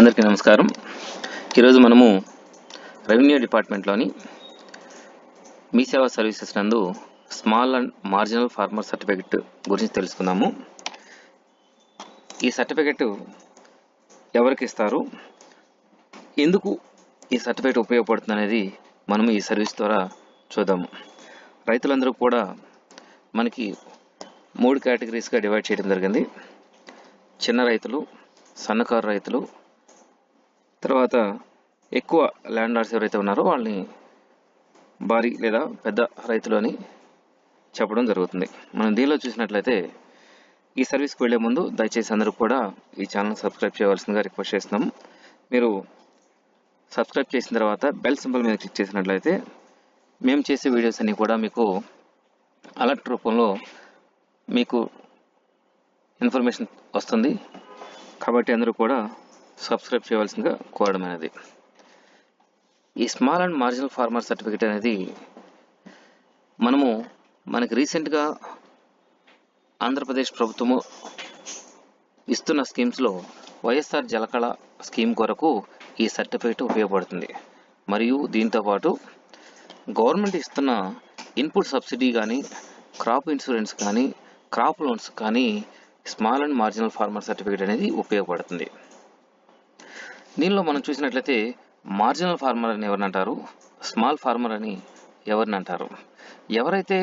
అందరికీ నమస్కారం. ఈరోజు మనము రెవెన్యూ డిపార్ట్మెంట్లోని మీ సేవా సర్వీసెస్ నందు small and marginal farmer certificate గురించి తెలుసుకుందాము. ఈ సర్టిఫికెట్ ఎవరికి ఇస్తారు? ఎందుకు ఈ సర్టిఫికెట్ ఉపయోగపడుతుంది అనేది మనం ఈ సర్వీస్ ద్వారా చూద్దాము. రైతులందరూ కూడా మనకి మూడు కేటగిరీస్గా డివైడ్ చేయడం జరిగింది. చిన్న రైతులు సన్నకారు రైతులు తర్వాత ఎక్కువ ల్యాండ్ లార్డ్స్ ఎవరైతే ఉన్నారో వాళ్ళని భారీ లేదా పెద్ద రైతులు అని చెప్పడం జరుగుతుంది. మనం దీనిలో చూసినట్లయితే ఈ సర్వీస్కి వెళ్ళే ముందు దయచేసి అందరూ కూడా ఈ ఛానల్ సబ్స్క్రైబ్ చేయవలసిందిగా రిక్వెస్ట్ చేస్తున్నాం. మీరు సబ్స్క్రైబ్ చేసిన తర్వాత బెల్ సింబల్ మీద క్లిక్ చేసినట్లయితే మేము చేసే వీడియోస్ అన్నీ కూడా మీకు అలర్ట్ రూపంలో మీకు ఇన్ఫర్మేషన్ వస్తుంది. కాబట్టి అందరూ కూడా సబ్స్క్రైబ్ చేయవలసిందిగా కోరడం అనేది ఈ small and marginal farmer certificate అనేది మనము మనకి రీసెంట్గా ఆంధ్రప్రదేశ్ ప్రభుత్వము ఇస్తున్న స్కీమ్స్లో వైఎస్ఆర్ జలకళ స్కీమ్ కొరకు ఈ సర్టిఫికేట్ ఉపయోగపడుతుంది. మరియు దీంతో పాటు గవర్నమెంట్ ఇస్తున్న ఇన్పుట్ సబ్సిడీ కానీ క్రాప్ ఇన్సూరెన్స్ కానీ క్రాప్ లోన్స్ కానీ small and marginal farmer certificate అనేది ఉపయోగపడుతుంది. దీనిలో మనం చూసినట్లయితే మార్జినల్ ఫార్మర్ అని ఎవరిని అంటారు? స్మాల్ ఫార్మర్ అని ఎవరిని అంటారు? ఎవరైతే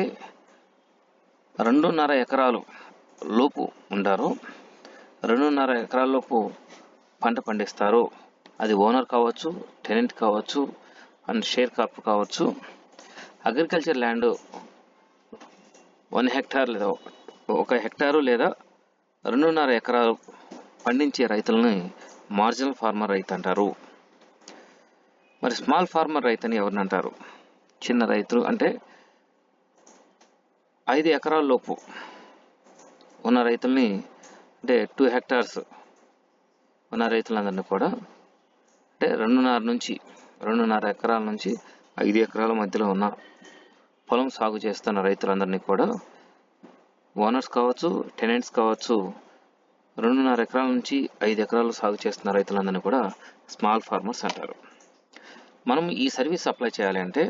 రెండున్నర ఎకరాలు లోపు ఉంటారో రెండున్నర ఎకరాల్లోపు పంట పండిస్తారో అది ఓనర్ కావచ్చు టెనెంట్ కావచ్చు అండ్ షేర్ కార్ప్ కావచ్చు అగ్రికల్చర్ ల్యాండ్ వన్ హెక్టార్ లేదా ఒక హెక్టారు లేదా రెండున్నర ఎకరాలు పండించే రైతులని మార్జినల్ ఫార్మర్ రైతు అంటారు. మరి స్మాల్ ఫార్మర్ రైతు అని ఎవరిని అంటారు? చిన్న రైతులు అంటే ఐదు ఎకరాల లోపు ఉన్న రైతుల్ని అంటే టూ హెక్టార్స్ ఉన్న రైతులందరినీ కూడా అంటే రెండున్నర నుంచి రెండున్నర ఎకరాల నుంచి ఐదు ఎకరాల మధ్యలో ఉన్న పొలం సాగు చేస్తున్న రైతులందరినీ కూడా ఓనర్స్ కావచ్చు టెనెంట్స్ కావచ్చు రెండున్నర ఎకరాల నుంచి ఐదు ఎకరాలు సాగు చేస్తున్న రైతులందరినీ కూడా స్మాల్ ఫార్మర్స్ అంటారు. మనం ఈ సర్వీస్ అప్లై చేయాలి అంటే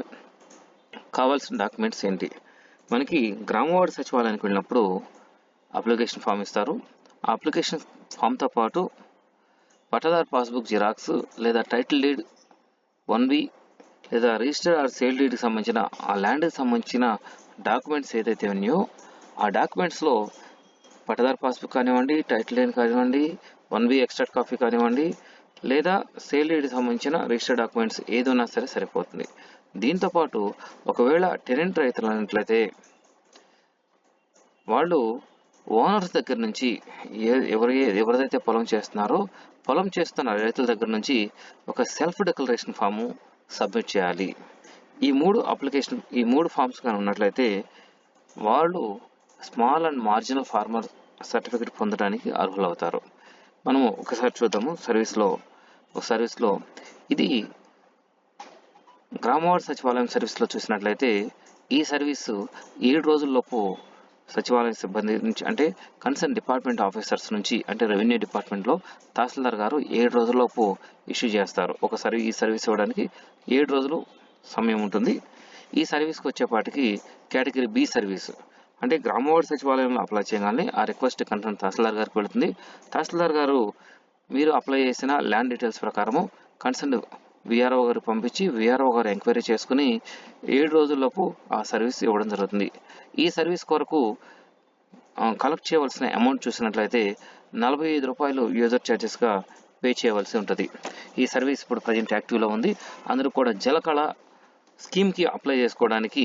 కావాల్సిన డాక్యుమెంట్స్ ఏంటి? మనకి గ్రామవార్డు సచివాలయానికి వెళ్ళినప్పుడు అప్లికేషన్ ఫామ్ ఇస్తారు. ఆ అప్లికేషన్ ఫామ్తో పాటు పట్టదార్ పాస్బుక్ జిరాక్స్ లేదా టైటిల్ డీడ్ వన్ బి లేదా రిజిస్టర్ ఆర్ సేల్ డీడ్కి సంబంధించిన ఆ ల్యాండ్కి సంబంధించిన డాక్యుమెంట్స్ ఏదైతే ఉన్నాయో ఆ డాక్యుమెంట్స్లో పట్టదార్ పాస్బుక్ కానివ్వండి టైటిల్ లైన్ కానివ్వండి వన్ బి ఎక్స్ట్రా కాపీ కానివ్వండి లేదా సేల్ డీడ్కి సంబంధించిన రిజిస్టర్ డాక్యుమెంట్స్ ఏదైనా సరే సరిపోతుంది. దీంతో పాటు ఒకవేళ టెనెంట్ రైతులు అన్నట్లయితే వాళ్ళు ఓనర్స్ దగ్గర నుంచి ఏ ఎవరి ఎవరిదైతే పొలం చేస్తున్నారో పొలం చేస్తున్న రైతుల దగ్గర నుంచి ఒక సెల్ఫ్ డిక్లరేషన్ ఫాము సబ్మిట్ చేయాలి. ఈ మూడు అప్లికేషన్ ఈ మూడు ఫామ్స్ కానీ ఉన్నట్లయితే వాళ్ళు small and marginal farmer certificate పొందడానికి అర్హులవుతారు. మనము ఒకసారి చూద్దాము సర్వీస్లో ఒక సర్వీస్లో ఇది గ్రామవార్డు సచివాలయం సర్వీస్లో చూసినట్లయితే ఈ సర్వీసు ఏడు రోజుల్లోపు సచివాలయ సిబ్బంది నుంచి అంటే కన్సర్న్ డిపార్ట్మెంట్ ఆఫీసర్స్ నుంచి అంటే రెవెన్యూ డిపార్ట్మెంట్లో తహసీల్దార్ గారు ఏడు రోజుల్లోపు ఇష్యూ చేస్తారు. ఒక సర్వీ ఈ సర్వీస్ ఇవ్వడానికి ఏడు రోజులు సమయం ఉంటుంది. ఈ సర్వీస్కి వచ్చేపాటికి కేటగిరీ బి సర్వీస్. అంటే గ్రామవార్డు సచివాలయంలో అప్లై చేయగానే ఆ రిక్వెస్ట్ కన్సర్న్ తహసీల్దార్ గారికి వెళుతుంది. తహసీల్దార్ గారు మీరు అప్లై చేసిన ల్యాండ్ డీటెయిల్స్ ప్రకారము కన్సర్న్ విఆర్ఓ గారు పంపించి విఆర్ఓ గారు ఎంక్వైరీ చేసుకుని ఏడు రోజుల్లోపు ఆ సర్వీస్ ఇవ్వడం జరుగుతుంది. ఈ సర్వీస్ కొరకు కలెక్ట్ చేయవలసిన అమౌంట్ చూసినట్లయితే నలభై ఐదు రూపాయలు యూజర్ ఛార్జెస్గా పే చేయవలసి ఉంటుంది. ఈ సర్వీస్ ఇప్పుడు ప్రజెంట్ యాక్టివ్లో ఉంది. అందరూ కూడా జలకళ స్కీమ్కి అప్లై చేసుకోవడానికి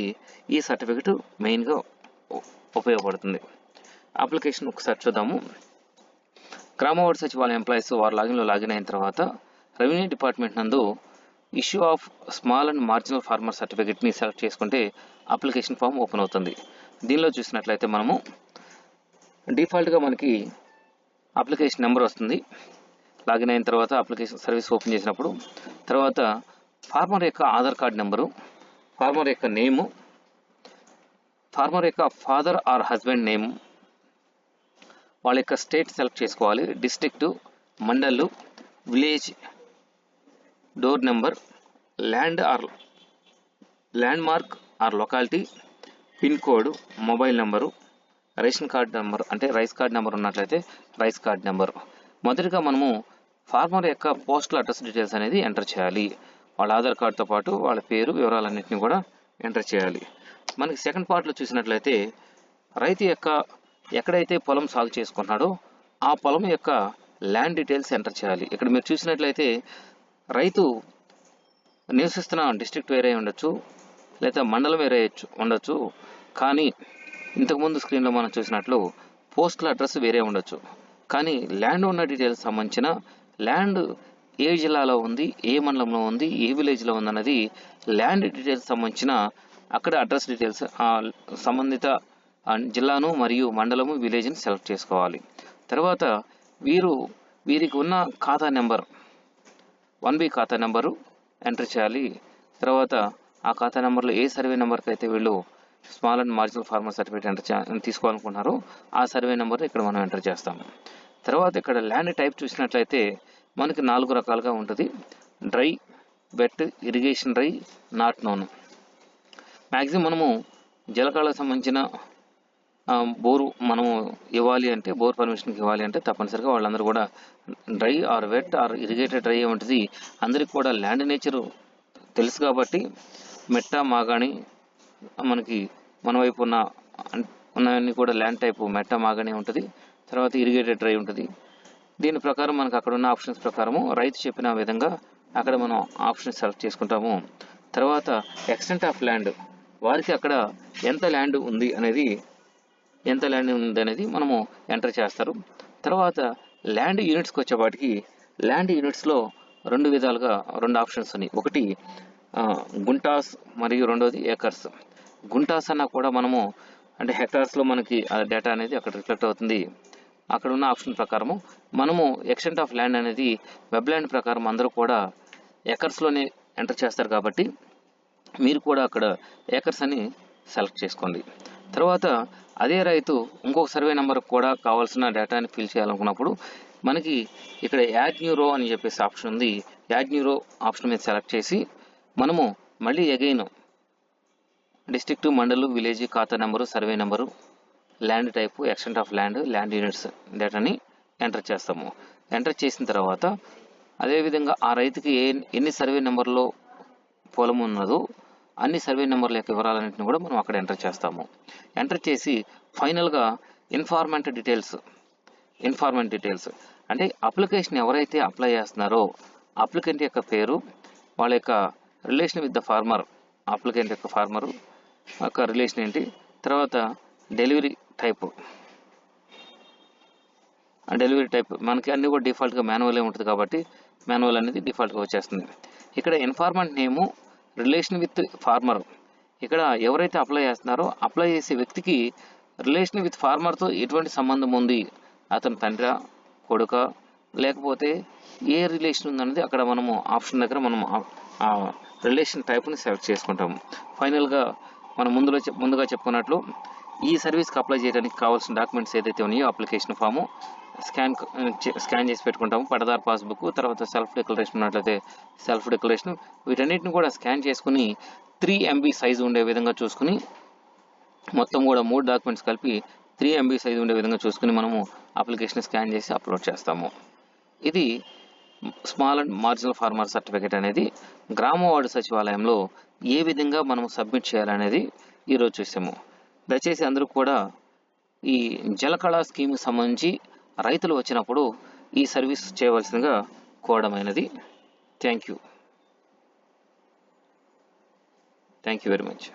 ఈ సర్టిఫికెట్ మెయిన్గా ఉపయోగపడుతుంది. అప్లికేషన్ ఒకసారి చూద్దాము. గ్రామవార్డు సచివాలయం ఎంప్లాయీస్ వారు లాగిన్లో లాగిన్ అయిన తర్వాత రెవెన్యూ డిపార్ట్మెంట్ నందు issue of small and marginal farmer సర్టిఫికేట్ని select చేసుకుంటే అప్లికేషన్ ఫామ్ ఓపెన్ అవుతుంది. దీనిలో చూసినట్లయితే మనము డిఫాల్ట్గా మనకి అప్లికేషన్ నెంబర్ వస్తుంది. లాగిన్ అయిన తర్వాత అప్లికేషన్ సర్వీస్ ఓపెన్ చేసినప్పుడు తర్వాత ఫార్మర్ యొక్క ఆధార్ కార్డ్ నెంబరు ఫార్మర్ యొక్క నేము ఫార్మర్ యొక్క ఫాదర్ ఆర్ హస్బెండ్ నేమ్ వాళ్ళ యొక్క స్టేట్ సెలెక్ట్ చేసుకోవాలి. District mandal village door number land or landmark or locality pin code mobile number ration card number అంటే rice card number ఉన్నట్లయితే rice card number. మొదటిగా మనము farmer యొక్క postal address details అనేది enter చేయాలి. వాళ్ళ ఆధార్ కార్డుతో పాటు వాళ్ళ పేరు వివరాలన్నింటినీ కూడా ఎంటర్ చేయాలి. మనకి సెకండ్ పార్ట్లో చూసినట్లయితే రైతు యొక్క ఎక్కడైతే పొలం సాగు చేసుకున్నాడో ఆ పొలం యొక్క ల్యాండ్ డీటెయిల్స్ ఎంటర్ చేయాలి. ఇక్కడ మీరు చూసినట్లయితే రైతు నివసిస్తున్న డిస్ట్రిక్ట్ వేరే ఉండొచ్చు లేదా మండలం వేరే ఉండొచ్చు కానీ ఇంతకుముందు స్క్రీన్లో మనం చూసినట్లు పోస్టల్ అడ్రస్ వేరే ఉండొచ్చు. కానీ ల్యాండ్ ఉన్న డీటెయిల్స్ సంబంధించిన ల్యాండ్ ఏ జిల్లాలో ఉంది ఏ మండలంలో ఉంది ఏ విలేజ్లో ఉంది అన్నది ల్యాండ్ డీటెయిల్స్ సంబంధించిన అక్కడ అడ్రస్ డీటెయిల్స్ సంబంధిత జిల్లాను మరియు మండలము విలేజ్ని సెలెక్ట్ చేసుకోవాలి. తర్వాత వీరు వీరికి ఉన్న ఖాతా నెంబర్ వన్ బి ఖాతా నెంబరు ఎంటర్ చేయాలి. తర్వాత ఆ ఖాతా నెంబర్లో ఏ సర్వే నెంబర్కి అయితే వీళ్ళు small and marginal farmer certificate enter చే తీసుకోవాలనుకుంటున్నారో ఆ సర్వే నెంబర్ ఇక్కడ మనం ఎంటర్ చేస్తాము తర్వాత ఇక్కడ ల్యాండ్ టైప్ చూసినట్లయితే మనకి నాలుగు రకాలుగా ఉంటుంది. Dry wet irrigation dry not known. Maximum మనము జలకాలకు సంబంధించిన బోరు మనము ఇవ్వాలి అంటే బోర్ పర్మిషన్కి ఇవ్వాలి అంటే తప్పనిసరిగా వాళ్ళందరూ కూడా dry or wet or irrigated dry ఉంటుంది అందరికి కూడా ల్యాండ్ నేచర్ తెలుసు కాబట్టి మెట్ట మాగాణి మనకి మన వైపు ఉన్న ఉన్నవన్నీ కూడా ల్యాండ్ టైపు మెట్ట మాగాణి ఉంటుంది. తర్వాత ఇరిగేటెడ్ డ్రై ఉంటుంది. దీని ప్రకారం మనకు అక్కడ ఉన్న ఆప్షన్స్ ప్రకారము రైతు చెప్పిన విధంగా అక్కడ మనం ఆప్షన్ సెలెక్ట్ చేసుకుంటాము. తర్వాత ఎక్స్టెంట్ ఆఫ్ ల్యాండ్ వారికి అక్కడ ఎంత ల్యాండ్ ఉంది అనేది ఎంత ల్యాండ్ ఉంది అనేది మనము ఎంటర్ చేస్తారు. తర్వాత ల్యాండ్ యూనిట్స్కి వచ్చేపాటికి ల్యాండ్ యూనిట్స్లో రెండు విధాలుగా రెండు ఆప్షన్స్ ఉన్నాయి. ఒకటి గుంటాస్ మరియు రెండోది ఏకర్స్. గుంటాస్ అన్నా కూడా మనము అంటే హెక్టార్స్లో మనకి ఆ డేటా అనేది అక్కడ రిఫ్లెక్ట్ అవుతుంది. అక్కడ ఉన్న ఆప్షన్ ప్రకారము మనము ఎక్స్టెంట్ ఆఫ్ ల్యాండ్ అనేది వెబ్ ల్యాండ్ ప్రకారం అందరూ కూడా ఎకర్స్లోనే ఎంటర్ చేస్తారు కాబట్టి మీరు కూడా అక్కడ ఏకర్స్ అని సెలెక్ట్ చేసుకోండి. తర్వాత అదే రైతు ఇంకొక సర్వే నెంబర్ కూడా కావాల్సిన డేటాని ఫిల్ చేయాలనుకున్నప్పుడు మనకి ఇక్కడ యాడ్ న్యూ రో అని చెప్పేసి ఆప్షన్ ఉంది. యాడ్ న్యూ రో ఆప్షన్ మీద సెలెక్ట్ చేసి మనము మళ్ళీ అగైన్ డిస్ట్రిక్ట్ మండలు విలేజ్ ఖాతా number survey number land type extent of land land units డేటాని ఎంటర్ చేస్తాము. ఎంటర్ చేసిన తర్వాత అదేవిధంగా ఆ రైతుకి ఏ ఎన్ని సర్వే నెంబర్లో పొలం ఉన్నదో అన్ని సర్వే నెంబర్ల యొక్క వివరాలన్నింటిని కూడా మనం అక్కడ ఎంటర్ చేస్తాము. ఎంటర్ చేసి ఫైనల్గా ఇన్ఫార్మెంట్ డీటెయిల్స్ ఇన్ఫార్మెంట్ డీటెయిల్స్. అంటే అప్లికేషన్ ఎవరైతే అప్లై చేస్తున్నారో అప్లికెంట్ యొక్క పేరు వాళ్ళ యొక్క relation with the farmer applicant యొక్క ఫార్మరు యొక్క రిలేషన్ ఏంటి తర్వాత డెలివరీ టైప్. ఆ డెలివరీ టైప్ మనకి అన్ని కూడా డిఫాల్ట్గా మాన్యువలే ఉంటుంది కాబట్టి మాన్యువల్ అనేది డిఫాల్ట్గా వచ్చేస్తుంది. ఇక్కడ informant name relation with farmer. ఇక్కడ ఎవరైతే అప్లై చేస్తున్నారో అప్లై చేసే వ్యక్తికి రిలేషన్ విత్ ఫార్మర్తో ఎటువంటి సంబంధం ఉంది? అతని తండ్రి కొడుక లేకపోతే ఏ రిలేషన్ ఉందన్నది అక్కడ మనము ఆప్షన్ దగ్గర మనం రిలేషన్ టైప్ని సెలెక్ట్ చేసుకుంటాము. ఫైనల్గా మనం ముందులో చెప్- ముందుగా చెప్పుకున్నట్లు ఈ సర్వీస్కి అప్లై చేయడానికి కావాల్సిన డాక్యుమెంట్స్ ఏదైతే ఉన్నాయో అప్లికేషన్ ఫాము స్కాన్ స్కాన్ చేసి పెట్టుకుంటాము. పడదార్ పాస్బుక్ తర్వాత సెల్ఫ్ డిక్లరేషన్ ఉన్నట్లయితే సెల్ఫ్ డిక్లరేషన్. వీటన్నిటిని కూడా స్కాన్ చేసుకుని త్రీ ఎంబీ సైజు ఉండే విధంగా చూసుకుని మొత్తం కూడా మూడు డాక్యుమెంట్స్ కలిపి త్రీ ఎంబీ సైజు ఉండే విధంగా చూసుకుని మనము అప్లికేషన్ స్కాన్ చేసి అప్లోడ్ చేస్తాము. ఇది small and marginal farmer certificate అనేది. గ్రామ వార్డు సచివాలయంలో ఏ విధంగా మనం సబ్మిట్ చేయాలనేది ఈరోజు చూసాము. దయచేసి అందరూ కూడా ఈ జలకళ స్కీమ్కి సంబంధించి రైతులు వచ్చినప్పుడు ఈ సర్వీస్ చేయవలసిందిగా కోరడమైనది. Thank you thank you very much